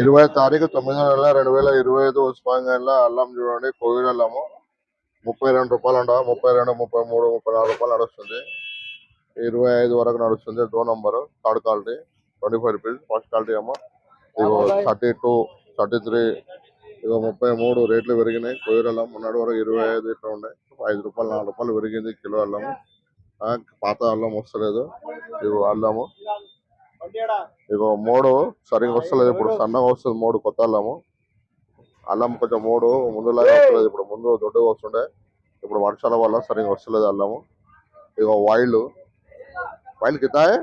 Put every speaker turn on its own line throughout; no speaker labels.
ఇరవై తారీఖు తొమ్మిదో నెల రెండు వేల ఇరవై ఐదు ఉస్మానియాలో అల్లం చూడండి కోవిడ్ అల్లము. ముప్పై రెండు రూపాయలు ఉండవు ముప్పై రెండు ముప్పై మూడు ముప్పై నాలుగు రూపాయలు నడుస్తుంది. ఇరవై ఐదు వరకు నడుస్తుంది do number third quality twenty five rupees first quality ఏమో ఇగో థర్టీ టూ థర్టీ త్రీ ఇగో ముప్పై మూడు రేట్లు పెరిగినాయి. కోవిడ్ అల్లం మొన్నటి వరకు ఇరవై ఐదు ఇట్లా ఉన్నాయి ఐదు రూపాయలు నాలుగు రూపాయలు పెరిగింది కిలో అల్లము. పాత అల్లం వస్తలేదు. ఇగో అల్లము. ఇగో మూడు సరిగ్గా వస్తలేదు ఇప్పుడు సన్నగా వస్తుంది మూడు కొత్త అల్లము అల్లం కొంచెం మూడు ముందులాగా వస్తలేదు ఇప్పుడు ముందు దొడ్డుగా వస్తుండే. ఇప్పుడు వర్షాల వల్ల సరిగ్గా వస్తలేదు అల్లము. ఇగో వైల్డ్ వైల్డ్ కితాయ్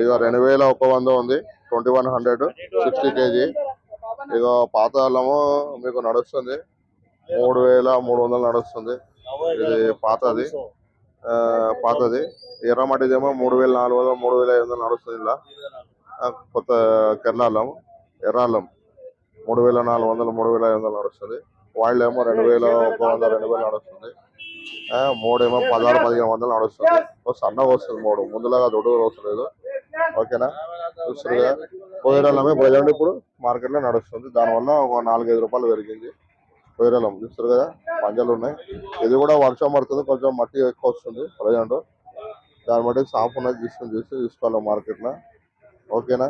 ఇగో రెండు వేల ఒక వంద ఉంది. Twenty one hundred sixty KG. ఇగో పాత అల్లము మీకు నడుస్తుంది. మూడు వేల మూడు వందలు నడుస్తుంది. ఇది పాతది. పాతది. ఎర్రమట్టిదేమో మూడు వేల నాలుగు వందలు మూడు వేల ఐదు వందలు నడుస్తుంది ఇలా. కొత్త కేరళ అల్లం ఎర్ర అల్లం మూడు వేల నాలుగు వందలు మూడు వేల ఐదు వందలు నడుస్తుంది. ఏమో రెండు వేల ఒక వంద రెండు వేలు నడుస్తుంది. మూడేమో పదహారు పదిహేను వందలు నడుస్తుంది. సన్నగా వస్తుంది మూడు. ముందులాగా దొడ్డుగా వస్తలేదు. ఓకేనా? కదా? కోయిరల్లమే ప్రజెంట్ ఇప్పుడు మార్కెట్లో నడుస్తుంది. దానివల్ల ఒక నాలుగైదు రూపాయలు పెరిగింది. కోయిరల్లం చూస్తారు కదా? పంజాలు ఉన్నాయి. ఇది కూడా వర్షం పడుతుంది కొంచెం మట్టి ఎక్కువ వస్తుంది ప్రజెంట్. దాన్ని బట్టి సాఫ్ ఉన్నది తీసుకొని చూసి తీసుకోవాలి మార్కెట్లో. ఓకేనా?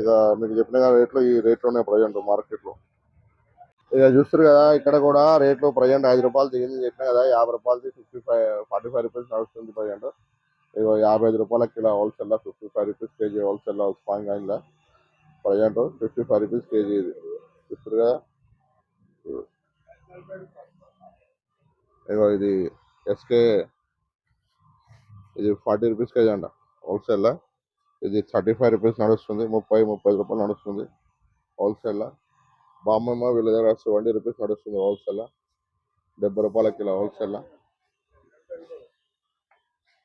ఇక మీకు చెప్పిన రేట్లు ఈ రేట్లు ఉన్నాయి ప్రజెంట్ మార్కెట్లో. ఇక చూస్తారు కదా ఇక్కడ కూడా రేట్లు ప్రజెంట్ ఐదు రూపాయలు దిగింది చెప్పిన కదా యాభై రూపాయలది fifty five forty five rupees నడుస్తుంది ప్రజెంట్. ఇక యాభై ఐదు రూపాయల kilo wholesale fifty five rupees KG wholesale స్పాంగ్ present fifty five rupees KG ఇది. చూస్తారు కదా ఇగో ఇది ఎస్కే ఇది ఫార్టీ రూపీస్ కేజీ అంట హోల్సేల్ ఇది థర్టీ ఫైవ్ రూపీస్ నడుస్తుంది ముప్పై ముప్పై రూపాయలు నడుస్తుంది హోల్సేల్ బామ్మమ్మ వీళ్ళ దగ్గర సెవెంటీ రూపీస్ నడుస్తుంది హోల్సేల్ డెబ్బై రూపాయల కిలో హోల్సేల్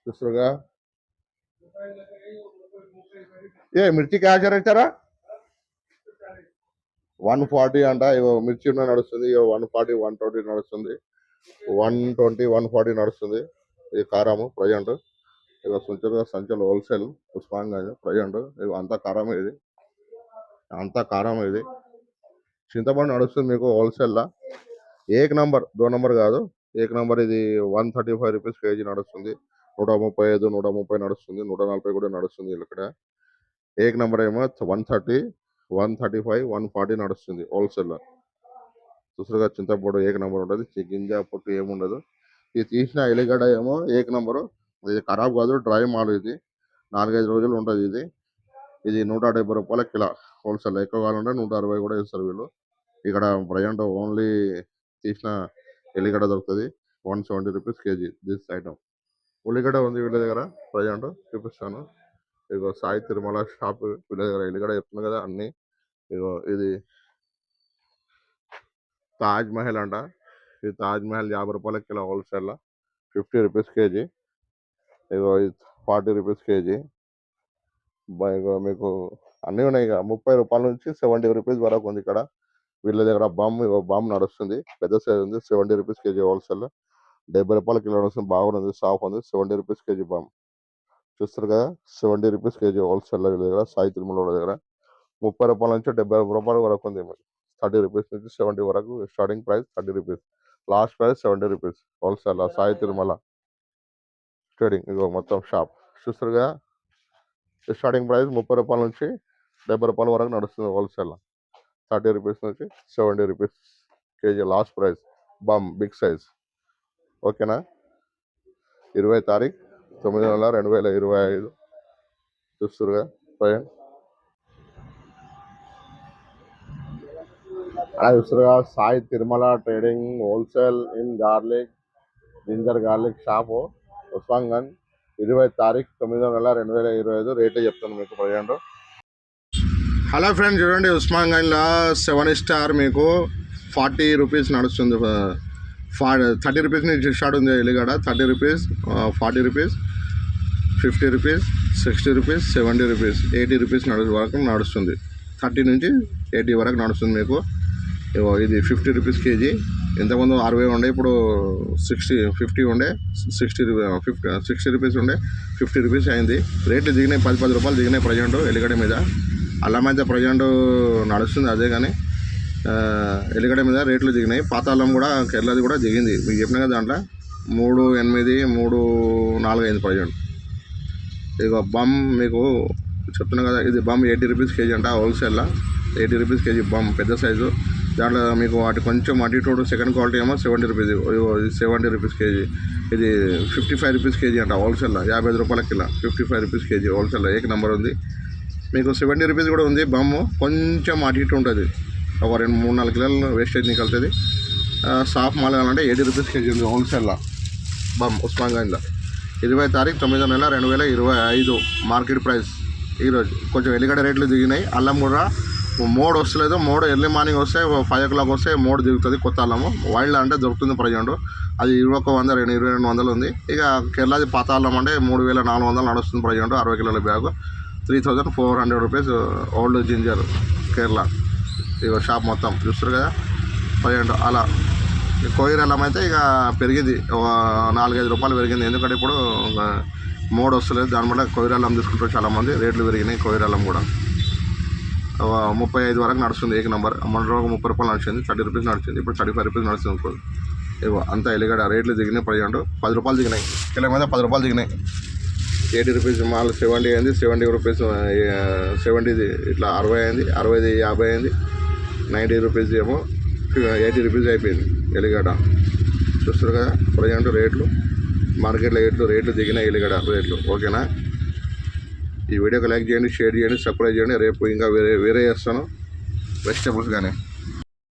చూస్తారుగా? ఏ మిర్చి క్యాచర్ ఇచ్చారా వన్ ఫార్టీ అంట ఇగో మిర్చి ఉన్న నడుస్తుంది వన్ ఫార్టీ వన్ ట్వంటీ నడుస్తుంది. వన్ ట్వంటీ వన్ ఫార్టీ నడుస్తుంది ఇది కారము ప్రజెంట్. ఇక సుంచరుగా సంచలు హోల్సేల్ ఉస్మాన్గంజ్ ప్రజెంట్. ఇగో అంతా కారం ఇది. అంతా కారం ఇది. చింతపండు నడుస్తుంది మీకు హోల్సేల్లా. ఏక్ నంబర్ దో నంబర్ కాదు. ఏక్ నంబర్ ఇది one thirty five rupees KG నడుస్తుంది. నూట ముప్పై ఐదు నూట ముప్పై నడుస్తుంది. నూట నలభై కూడా నడుస్తుంది ఇక్కడ. ఏక్ నంబర్ ఏమో one thirty one thirty five one forty నడుస్తుంది హోల్సేల్లో చూసారుగా చింతపండు ఏక నెంబర్ ఉంటుంది గింజ పొట్టు ఏముండదు. ఇది తీసిన ఎల్లిగడ్డ ఏమో ఏక నెంబరు. ఇది ఖరాబ్ కాదు డ్రై మాల్ ఇది. నాలుగైదు రోజులు ఉంటుంది ఇది. ఇది నూట డెబ్బై రూపాయల కిలో హోల్సేల్ ఎక్కువ కావాలంటే నూట అరవై కూడా ఇస్తారు వీళ్ళు. ఇక్కడ ప్రజెంట్ ఓన్లీ తీసిన ఎల్లిగడ్డ దొరుకుతుంది. One seventy rupees KG this item. ఉల్లిగడ్డ ఉంది వీళ్ళ దగ్గర ప్రజెంట్ చూపిస్తాను. ఇదిగో సాయి తిరుమల షాప్ వీళ్ళ దగ్గర ఎల్లిగడ్డ చెప్తున్నా కదా అన్ని. ఇదిగో ఇది తాజ్ మహల్ అంట. ఇది తాజ్ మహల్ యాభై రూపాయల kilo wholesale fifty rupees KG. ఇదిగో ఇది ఫార్టీ రూపీస్ కేజీ. మీకు అన్నీ ఉన్నాయి ఇక ముప్పై రూపాయల నుంచి సెవెంటీ రూపీస్ వరకు ఉంది ఇక్కడ. వీళ్ళ దగ్గర బామ్ ఇగో నడుస్తుంది. పెద్ద సైజ్ ఉంది. సెవెంటీ రూపీస్ కేజీ హోల్సేల్ డెబ్బై రూపాయల కిలో నడుస్తుంది. బాగుంది. సాఫ్ ఉంది. సెవెంటీ రూపీస్ కేజీ బామ్. చూస్తారు కదా? సెవెంటీ రూపీస్ కేజీ హోల్సేల్ దగ్గర సాయి తిరుమల దగ్గర. ముప్పై రూపాయల నుంచి డెబ్బై రూపాయల వరకు ఉంది థర్టీ రూపీస్ నుంచి సెవెంటీ వరకు starting price thirty rupees. Last price seventy rupees wholesale Sai Tirumala. Trading ఇగో మొత్తం షాప్. చూస్తారు కదా? స్టార్టింగ్ ప్రైస్ ముప్పై రూపాయల నుంచి డెబ్బై రూపాయల వరకు నడుస్తుంది హోల్సేల్. థర్టీ రూపీస్ నుంచి seventy rupees KG last price. Bum big size. ఓకేనా? ఇరవై తారీఖు తొమ్మిది నెల రెండు వేల ఇరవై ఐదు. చూస్తురుగా పైన. అలా చూస్తురుగా Sai Tirumala trading wholesale in garlic ginger garlic shop Osmanganj. ఇరవై తారీఖు తొమ్మిదో నెల రెండు వేల ఇరవై ఐదు రేటే చెప్తాను మీకు ప్రజెంట్ హలో ఫ్రెండ్ చూడండి ఉస్మాన్గంజ్లో సెవెన్ స్టార్ మీకు ఫార్టీ రూపీస్ నడుస్తుంది. ఫా థర్టీ రూపీస్ నుంచి స్టార్ట్ ఉంది ఎల్లిగడ thirty rupees forty rupees. Fifty rupees sixty rupees seventy rupees eighty rupees నడు వరకు నడుస్తుంది. థర్టీ నుంచి ఎయిటీ వరకు నడుస్తుంది మీకు. ఇది ఫిఫ్టీ రూపీస్ కేజీ. ఇంతకుముందు అరవై ఉండే ఇప్పుడు సిక్స్టీ ఫిఫ్టీ ఉండే సిక్స్టీ ఫిఫ్టీ సిక్స్టీ రూపీస్ ఉండే ఫిఫ్టీ రూపీస్ అయింది. రేట్లు దిగినాయి పది పది రూపాయలు దిగినాయి ప్రజెంట్ ఎల్లిగడ్డ మీద. అల్లం అయితే ప్రజెంట్ నడుస్తుంది అదే కానీ ఎల్లిగడ్డ మీద రేట్లు దిగినాయి. పాత అల్లం కూడా కేరళది కూడా దిగింది. మీకు చెప్పిన కదా దాంట్లో మూడు ఎనిమిది మూడు నాలుగు అయింది ప్రజెంట్. ఇక బమ్ మీకు చెప్తున్నా కదా ఇది బమ్ ఎయిటీ రూపీస్ కేజీ అంట హోల్సేల్లో. ఎయిటీ రూపీస్ కేజీ బమ్ పెద్ద సైజు. దాంట్లో మీకు వాటి కొంచెం అటు ఇటు సెకండ్ క్వాలిటీ ఏమో seventy rupees seventy rupees KG. ఇది ఫిఫ్టీ ఫైవ్ రూపీస్ కేజీ అంట హోల్సేల్లో యాభై ఐదు రూపాయల kilo. Fifty five rupees KG హోల్సేల్లో ఏక నెంబర్ ఉంది. మీకు సెవెంటీ రూపీస్ కూడా ఉంది బమ్ము కొంచెం అటు ఇటు ఉంటుంది. ఒక రెండు మూడు నాలుగు కిలోలు వేస్టేజ్ వెళ్తుంది. సాఫ్ మాల్ కావాలంటే ఎయిటీ రూపీస్ కేజీ ఉంది హోల్సేల్లో. బమ్ ఉస్మాన్గంజ్లో ఇరవై తారీఖు తొమ్మిదో నెల రెండు వేల ఇరవై ఐదు మార్కెట్ ప్రైస్. ఈరోజు కొంచెం ఎల్లిగడ్డ రేట్లు దిగినాయి. అల్లం కూడా మోడ్ వస్తలేదు. మోడ్ ఎర్లీ మార్నింగ్ వస్తే ఫైవ్ ఓ క్లాక్ వస్తే మోడ్ దిగుతుంది కొత్త అల్లము. వైల్డ్ అంటే దొరుకుతుంది ప్రజెంట్. అది ఇరవై ఒక వంద రెండు ఇరవై రెండు వందలు ఉంది. ఇక కేరళది పాత అల్లం అంటే మూడు వేల నాలుగు వందలు నడుస్తుంది ప్రజెంట్ అరవై కిలోల bag. Three thousand four hundred rupees old ginger Kerala. ఇక షాప్ మొత్తం. చూస్తారు కదా? ప్రజెంట్ అలా కోయిర్ అల్లం అయితే ఇక పెరిగింది. ఒక నాలుగైదు రూపాయలు పెరిగింది. ఎందుకంటే ఇప్పుడు మూడు మోడ్ వస్తలేదు. దాని వల్ల కోయిర్ అల్లం తీసుకుంటారు చాలామంది రేట్లు పెరిగినాయి కోయిర్ అల్లం కూడా. ముప్పై ఐదు వరకు నడుస్తుంది ఏక నెంబర్. మొన్న రోజు ముప్పై రూపాయలు నడిచింది. థర్టీ రూపీస్ నడిచింది. ఇప్పుడు థర్టీ ఫైవ్ రూపీస్ నడుస్తుంది ఇప్పుడు. ఇవ్వ అంతా ఎల్లిగడ రేట్లు దిగినాయి ప్రజెంట్ పది రూపాయలు దిగినాయి. కిలో మీద పది రూపాయలు దిగినాయి. ఎయిటీ రూపీస్ మాల్ సెవెంటీ అయింది. సెవెంటీ రూపీస్ సెవెంటీది ఇట్లా అరవై అయింది. అరవైది యాభై అయింది. నైంటీ రూపీస్ ఏమో ఎయిటీ రూపీస్ అయిపోయింది. ఎల్లిగడ్డ చూస్తారు కదా ప్రజెంట్ రేట్లు మార్కెట్లో రేట్లు రేట్లు దిగిన ఎలిగడ రేట్లు. ఓకేనా? ఈ వీడియోకి లైక్ చేయండి షేర్ చేయండి సబ్స్క్రైబ్ చేయండి. రేపు ఇంకా వేరే వేరే చేస్తాను. వెజిటబుల్స్ కానీ